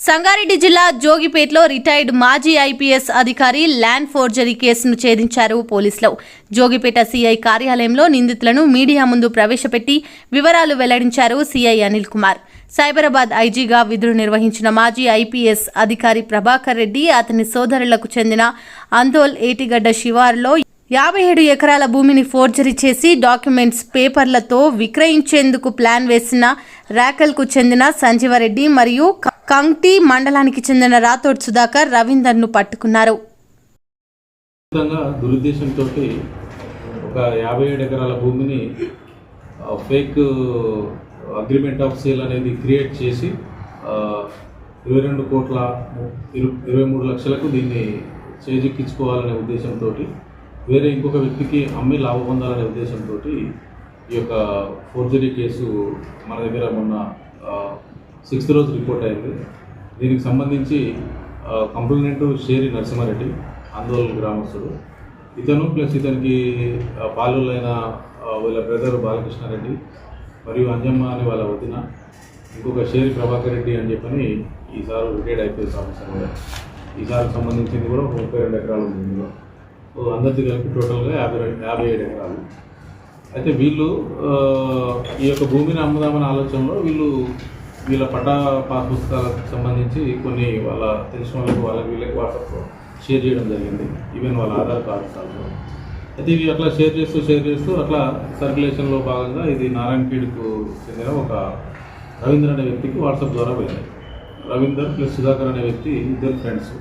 సంగారెడ్డి జిల్లా జోగిపేటలో రిటైర్డ్ మాజీ ఐపీఎస్ అధికారి ల్యాండ్ ఫోర్జరీ కేసును ఛేదించారు పోలీసులు. జోగిపేట సీఐ కార్యాలయంలో నిందితులను మీడియా ముందు ప్రవేశపెట్టి వివరాలు వెల్లడించారు సీఐ అనిల్ కుమార్. సైబరాబాద్ ఐజీగా విధులు నిర్వహించిన మాజీ ఐపీఎస్ అధికారి ప్రభాకర్ రెడ్డి అతని సోదరులకు చెందిన అందోల్ ఏటిగడ్డ శివారులో యాభై ఏడు ఎకరాల భూమిని ఫోర్జరీ చేసి డాక్యుమెంట్స్ పేపర్లతో విక్రయించేందుకు ప్లాన్ వేసిన రాకల్కు చెందిన సంజీవరెడ్డి మరియు క- మండలానికి చెందిన రాథోడ్ సుధాకర్ రవీందర్ను పట్టుకున్నారు. దురుద్దేశంతో ఒక యాభై ఏడు ఎకరాల భూమిని ఫేక్ అగ్రిమెంట్ ఆఫ్ సేల్ అనేది క్రియేట్ చేసి ఇరవై రెండు కోట్ల ఇరవై మూడు లక్షలకు దీన్ని చేజిక్కించుకోవాలనే ఉద్దేశంతో వేరే ఇంకొక వ్యక్తికి అమ్మి లాభం పొందాలనే ఉద్దేశంతో ఈ యొక్క ఫోర్జరీ కేసు మన దగ్గర మొన్న సిక్స్త్ రోజు రిపోర్ట్ అయింది. దీనికి సంబంధించి కంప్లైంట్ షేరి నరసింహారెడ్డి ఆందోళన గ్రామస్తుడు. ఇతను ప్లస్ ఇతనికి బాలులైన వీళ్ళ బ్రదర్ బాలకృష్ణారెడ్డి మరియు అంజమ్మ అనే వాళ్ళ వదిన ఇంకొక షేరి ప్రభాకర్ రెడ్డి అని చెప్పని ఈసారి రిటైర్డ్ ఐపీఎస్ ఆఫీసర్ కూడా ఈసారి సంబంధించింది కూడా ముప్పై రెండు ఎకరాలు ఉంది ఇందులో. అందరిది కలిపి టోటల్గా యాభై రెండు యాభై ఏడు ఎకరాలు. అయితే వీళ్ళు ఈ యొక్క భూమిని అమ్ముదామనే ఆలోచనలో వీళ్ళు వీళ్ళ పటా పాస్ పుస్తకాలకు సంబంధించి కొన్ని వాళ్ళ తెలిసిన వాళ్ళకి వాళ్ళకి వీళ్ళకి వాట్సాప్లో షేర్ చేయడం జరిగింది. ఈవెన్ వాళ్ళ ఆధార్ కార్డు అయితే ఇవి అట్లా షేర్ చేస్తూ షేర్ చేస్తూ అట్లా సర్క్యులేషన్లో భాగంగా ఇది నారాయణఖేడ్కు చెందిన ఒక రవీంద్ర అనే వ్యక్తికి వాట్సాప్ ద్వారా పోయింది. రవీందర్ ప్లస్ సుధాకర్ అనే వ్యక్తి ఇద్దరు ఫ్రెండ్స్.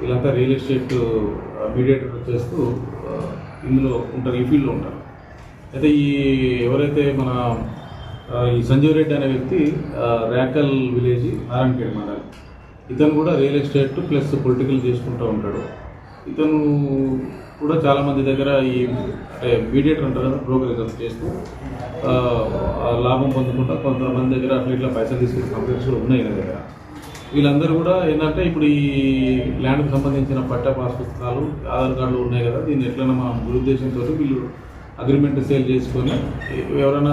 వీళ్ళంతా రియల్ ఎస్టేట్ మీడియేటర్ చేస్తూ ఇందులో ఉంటారు ఈ ఫీల్డ్లో ఉంటారు. అయితే ఈ ఎవరైతే మన ఈ సంజీవ్ రెడ్డి అనే వ్యక్తి ర్యాకల్ విలేజ్ నారాయణఖేడ్ మండలి. ఇతను కూడా రియల్ ఎస్టేట్ ప్లస్ పొలిటికల్ చేసుకుంటూ ఉంటాడు. ఇతను కూడా చాలామంది దగ్గర ఈ అంటే మీడియేటర్ అంటారు కదా బ్రోకరేజ్ చేస్తూ లాభం పొందకుండా కొంతమంది దగ్గర అట్లా ఇట్లా పైసలు తీసుకునే కంపెనీస్ కూడా ఉన్నాయి నా దగ్గర. వీళ్ళందరూ కూడా ఏంటంటే ఇప్పుడు ఈ ల్యాండ్కి సంబంధించిన పట్టా పాస్ పుస్తకాలు ఆధార్ కార్డులు ఉన్నాయి కదా దీన్ని ఎట్లైనా మా దురుద్దేశంతో వీళ్ళు అగ్రిమెంట్ సేల్ చేసుకొని ఎవరైనా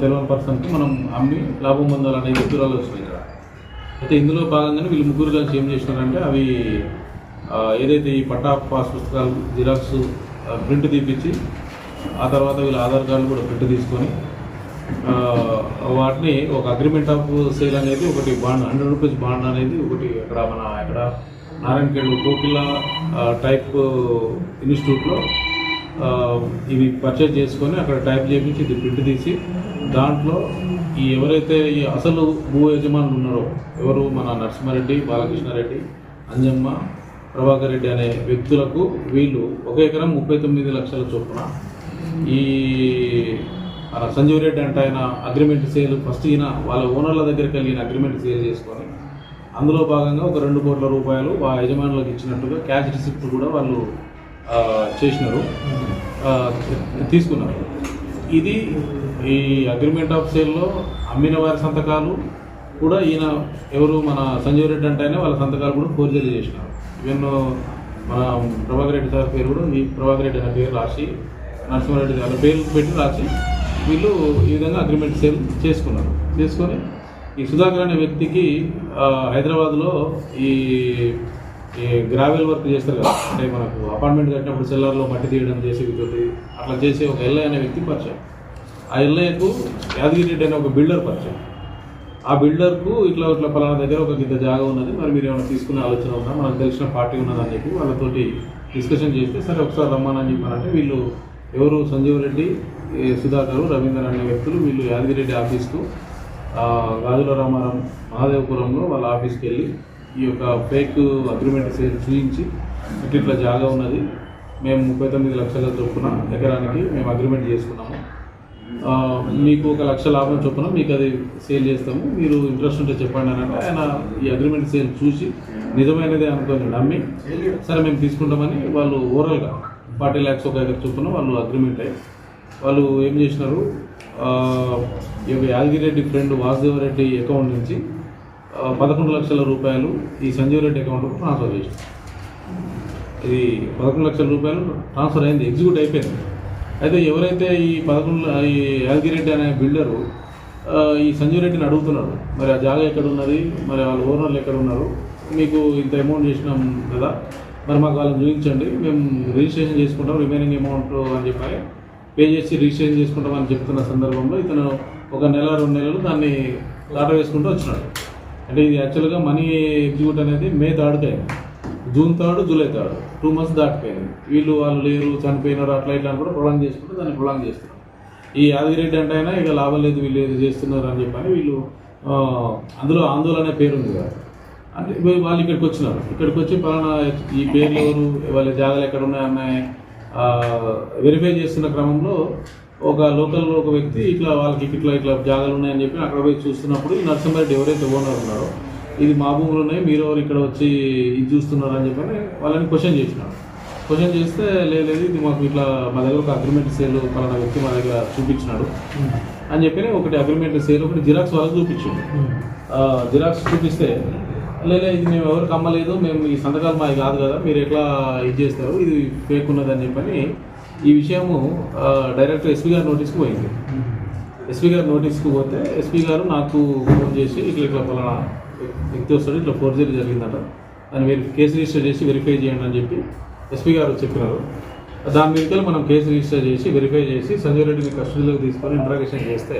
తెలియని పర్సన్కి మనం అమ్మి లాభం పొందాలనే దూరాలు వచ్చినాయి కదా. అయితే ఇందులో భాగంగానే వీళ్ళు ముగ్గురు కలిసి ఏం చేసినారంటే అవి ఏదైతే ఈ పట్టా పాస్ పుస్తకాలు జిరాక్స్ ప్రింట్ తీపించి ఆ తర్వాత వీళ్ళ ఆధార్ కార్డులు కూడా ప్రింట్ తీసుకొని వాటిని ఒక అగ్రిమెంట్ ఆఫ్ సేల్ అనేది ఒకటి బాండ్ హండ్రెడ్ రూపీస్ బాండ్ అనేది ఒకటి అక్కడ మన ఇక్కడ నారాయణఖేడ్ కోకిల టైప్ ఇన్స్టిట్యూట్లో ఇవి పర్చేజ్ చేసుకొని అక్కడ టైప్ చేయించి ఇది ప్రింట్ తీసి దాంట్లో ఈ ఎవరైతే ఈ అసలు భూ యజమానులు ఉన్నారో ఎవరు మన నరసింహారెడ్డి బాలకృష్ణారెడ్డి అంజమ్మ ప్రభాకర్ రెడ్డి అనే వ్యక్తులకు వీళ్ళు ఒక ఎకరం ముప్పై తొమ్మిది లక్షల చొప్పున ఈ సంజీవ్ రెడ్డి అంటే ఆయన అగ్రిమెంట్ సేల్ ఫస్ట్ ఈయన వాళ్ళ ఓనర్ల దగ్గరికి వెళ్ళిన అగ్రిమెంట్ సేల్ చేసుకొని అందులో భాగంగా ఒక రెండు కోట్ల రూపాయలు ఆ యజమానులకు ఇచ్చినట్టుగా క్యాష్ రిసిప్ట్ కూడా వాళ్ళు చేసినారు. తీసుకున్నారు. ఇది ఈ అగ్రిమెంట్ ఆఫ్ సేల్లో అమ్మిన వారి సంతకాలు కూడా ఈయన ఎవరు మన సంజీవ్ రెడ్డి అంటే వాళ్ళ సంతకాలు కూడా ఫోర్జరీ చేసినారు. ఈవెన్ మన ప్రభాకర్ రెడ్డి సార్ పేరు కూడా ఈ ప్రభాకర్ రెడ్డి అనే పేరు రాసి నరసింహారెడ్డి గారి పేరు పెట్టి రాసి వీళ్ళు ఈ విధంగా అగ్రిమెంట్ సేల్ చేసుకున్నారు. చేసుకొని ఈ సుధాకర్ అనే వ్యక్తికి హైదరాబాద్లో ఈ ఈ గ్రావెల్ వర్క్ చేస్తారు కదా. అంటే మనకు అపార్ట్మెంట్ కట్టినప్పుడు సెల్లార్లో మట్టి తీయడం చేసేది అట్లా చేసే ఒక ఎల్ఐ అనే వ్యక్తి పరిచయం. ఆ ఎల్ఐకు యాదగిరి రెడ్డి అనే ఒక బిల్డర్ పరిచయం. ఆ బిల్డర్కు ఇట్లా ఇట్లా పలానా దగ్గర ఒక గింత జాగా ఉన్నది. మరి మీరు ఏమైనా తీసుకునే ఆలోచన ఉందా మనకు తెలిసిన పార్టీ ఉన్నదని చెప్పి వాళ్ళతోటి డిస్కషన్ చేస్తే సరే ఒకసారి రమ్మానని చెప్పారంటే వీళ్ళు ఎవరు సంజీవ్ రెడ్డి సుధాకర్ రవీంద్ర అనే వ్యక్తులు వీళ్ళు యాదగిరెడ్డి ఆఫీస్కు ఆ, గాజుల రామారం మహాదేవపురంలో వాళ్ళ ఆఫీస్కి వెళ్ళి ఈ యొక్క ఫేక్ అగ్రిమెంట్ సేల్ చూపించి ఇట్లా ఇట్లా జాగా ఉన్నది. మేము ముప్పై తొమ్మిది లక్షల చొప్పున ఎకరానికి మేము అగ్రిమెంట్ చేసుకున్నాము. మీకు ఒక లక్ష లాభం చొప్పున మీకు అది సేల్ చేస్తాము. మీరు ఇంట్రెస్ట్ ఉంటే చెప్పండి అని అంటే ఆయన ఈ అగ్రిమెంట్ సేల్ చూసి నిజమైనదే అనుకొని నమ్మి సరే మేము తీసుకుంటామని వాళ్ళు ఓవరాల్గా ఫార్టీ ల్యాక్స్ ఒక ఎకర్ చొప్పున వాళ్ళు అగ్రిమెంట్ అయ్యి వాళ్ళు ఏం చేసినారు? యాదగిరెడ్డి ఫ్రెండ్ వాసుదేవరెడ్డి అకౌంట్ నుంచి పదకొండు లక్షల రూపాయలు ఈ సంజీవ్ రెడ్డి అకౌంట్కు ట్రాన్స్ఫర్ చేసినారు. ఇది పదకొండు లక్షల రూపాయలు ట్రాన్స్ఫర్ అయింది ఎగ్జిక్యూట్ అయిపోయింది. అయితే ఎవరైతే ఈ పదకొండు ఈ యాదగిరెడ్డి అనే బిల్డరు ఈ సంజీవ్ రెడ్డిని అడుగుతున్నాడు మరి ఆ జాగా ఎక్కడ ఉన్నది? మరి వాళ్ళ ఓనర్లు ఎక్కడ ఉన్నారు? మీకు ఇంత అమౌంట్ చేసినాం కదా మరి మాకు వాళ్ళని చూపించండి. మేము రిజిస్ట్రేషన్ చేసుకుంటాం రిమైనింగ్ అమౌంట్ అని చెప్పి పే చేసి రిజిస్ట్రేషన్ చేసుకుంటాం అని చెప్తున్న సందర్భంలో ఇతను ఒక నెల రెండు నెలలు దాన్ని లాట వేసుకుంటూ వచ్చినాడు. అంటే ఇది యాక్చువల్గా మనీ ఎగ్జిక్యూట్ అనేది మే దాటిపోయింది June third July third two months దాటిపోయింది. వీళ్ళు వాళ్ళు లేరు చనిపోయినారు అట్లా ఇట్లా అని కూడా ప్రొలాంగ్ చేసుకుంటూ దాన్ని ప్రొలాంగ్ చేస్తున్నారు. ఈ యాదగిరెడ్డి అంటే అయినా ఇక లాభం లేదు వీళ్ళు ఏది చేస్తున్నారు అని చెప్పని వీళ్ళు అందులో ఆందోళన అనే పేరు ఉంది కదా. అంటే వాళ్ళు ఇక్కడికి వచ్చినారు. ఇక్కడికి వచ్చి పలానా ఈ పేర్లు ఎవరు వాళ్ళ జాగాలు ఎక్కడ ఉన్నాయన్నాయి వెరిఫై చేస్తున్న క్రమంలో ఒక లోకల్ ఒక వ్యక్తి ఇట్లా వాళ్ళకి ఇట్లా ఇట్లా జాగాలు ఉన్నాయని చెప్పి అక్కడ పోయి చూస్తున్నప్పుడు ఈ నరసింహారెడ్డి ఎవరైతే ఓనర్ ఉన్నారో ఇది మా భూములు ఉన్నాయి మీరు ఎవరు ఇక్కడ వచ్చి ఇది చూస్తున్నారు అని చెప్పని వాళ్ళని క్వశ్చన్ చేసినాడు క్వశ్చన్ చేస్తే లేదు లేదు ఇది మాకు ఇట్లా మా దగ్గర ఒక అగ్రిమెంట్ సేల్ పలానా వ్యక్తి మా దగ్గర చూపించినాడు అని చెప్పి ఒకటి అగ్రిమెంట్ సేల్ ఒకటి జిరాక్స్ వాళ్ళకి చూపించింది ఆ, జిరాక్స్ చూపిస్తే లేదా ఇది మేము ఎవరికి అమ్మలేదు మేము ఈ సంతకాలు మాది కాదు కదా మీరు ఎట్లా ఇది చేస్తారు ఇది ఫేక్ ఉన్నది అని చెప్పని ఈ విషయము ఆ, డైరెక్ట్ ఎస్పీ గారి నోటీస్కి పోయింది. ఎస్పీ గారి నోటీస్కి పోతే ఎస్పీ గారు నాకు ఫోన్ చేసి ఇట్లా ఇట్లా ఫలానా వ్యక్తి వస్తాడు ఇట్లా ఫోర్జరీ జరిగిందట దాన్ని వెరి కేసు రిజిస్టర్ చేసి వెరిఫై చేయండి అని చెప్పి ఎస్పీ గారు చెప్పినారు. దాని మీదకి మనం కేసు రిజిస్టర్ చేసి వెరిఫై చేసి సంజయ్ రెడ్డిని కస్టడీలోకి తీసుకొని ఇంట్రాగేషన్ చేస్తే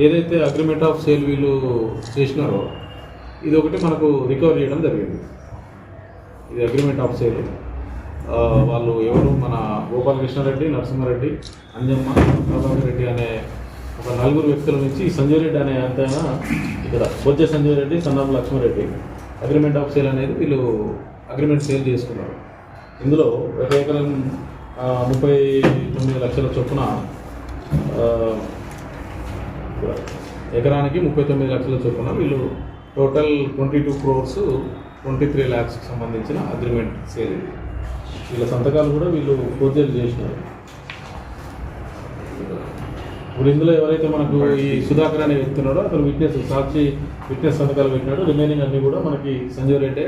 ఏదైతే అగ్రిమెంట్ ఆఫ్ సేల్ వీళ్ళు చేసినారో ఇది ఒకటి మనకు రికవర్ చేయడం జరిగింది. ఇది అగ్రిమెంట్ ఆఫ్ సేల్ వాళ్ళు ఎవరు? మన గోపాలకృష్ణారెడ్డి నరసింహారెడ్డి అంజమ్మ ప్రభాకర్ రెడ్డి అనే ఒక నలుగురు వ్యక్తుల నుంచి సంజయ్ రెడ్డి అనే అంతైన ఇక్కడ బొజ్జ సంజయ్ రెడ్డి సన్నాం లక్ష్మారెడ్డి అగ్రిమెంట్ ఆఫ్ సేల్ అనేది వీళ్ళు అగ్రిమెంట్ సేల్ చేసుకున్నారు. ఇందులో ఒక ఎకరం ముప్పై తొమ్మిది లక్షల చొప్పున ఎకరానికి ముప్పై తొమ్మిది లక్షల చొప్పున వీళ్ళు total twenty two crores twenty three ల్యాక్స్కి సంబంధించిన అగ్రిమెంట్ సేల్. ఇది వీళ్ళ సంతకాలు కూడా వీళ్ళు ఫోర్జరీ చేసినారు. ఇప్పుడు ఇందులో ఎవరైతే మనకు ఈ సుధాకర్ అనే వ్యక్తి ఉన్నాడో అతను విట్నెస్ సాక్షి విట్నెస్ సంతకాలు పెట్టినాడు రిమైనింగ్ అన్నీ కూడా మనకి సంజయ్ రెడ్డి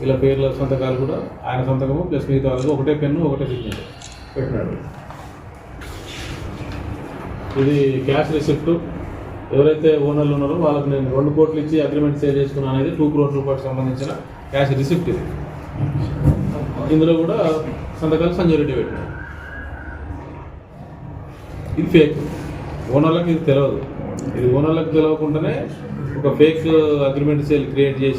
వీళ్ళ పేర్ల సంతకాలు కూడా ఆయన సంతకము ప్లస్ మిగతా వాళ్ళకి ఒకటే పెన్ను ఒకటే సిగ్నేచర్ పెట్టినాడు. ఇది క్యాష్ రిసిప్ట్. ఎవరైతే ఓనర్లు ఉన్నారో వాళ్ళకి నేను రెండు కోట్లు ఇచ్చి అగ్రిమెంట్ సేల్ చేసుకున్నాను అనేది టూ క్రోర్ రూపాయలకు సంబంధించిన క్యాష్ రిసిప్ట్ ఇది. ఇందులో కూడా సంతకాలు సంజయ్ రెడ్డి పెట్టినాడు. ఇది ఫేక్ ఓనర్లకు ఇది తెలియదు ఇది ఓనర్లకు తెలియకుండానే ఒక ఫేక్ అగ్రిమెంట్ సేల్ క్రియేట్ చేసి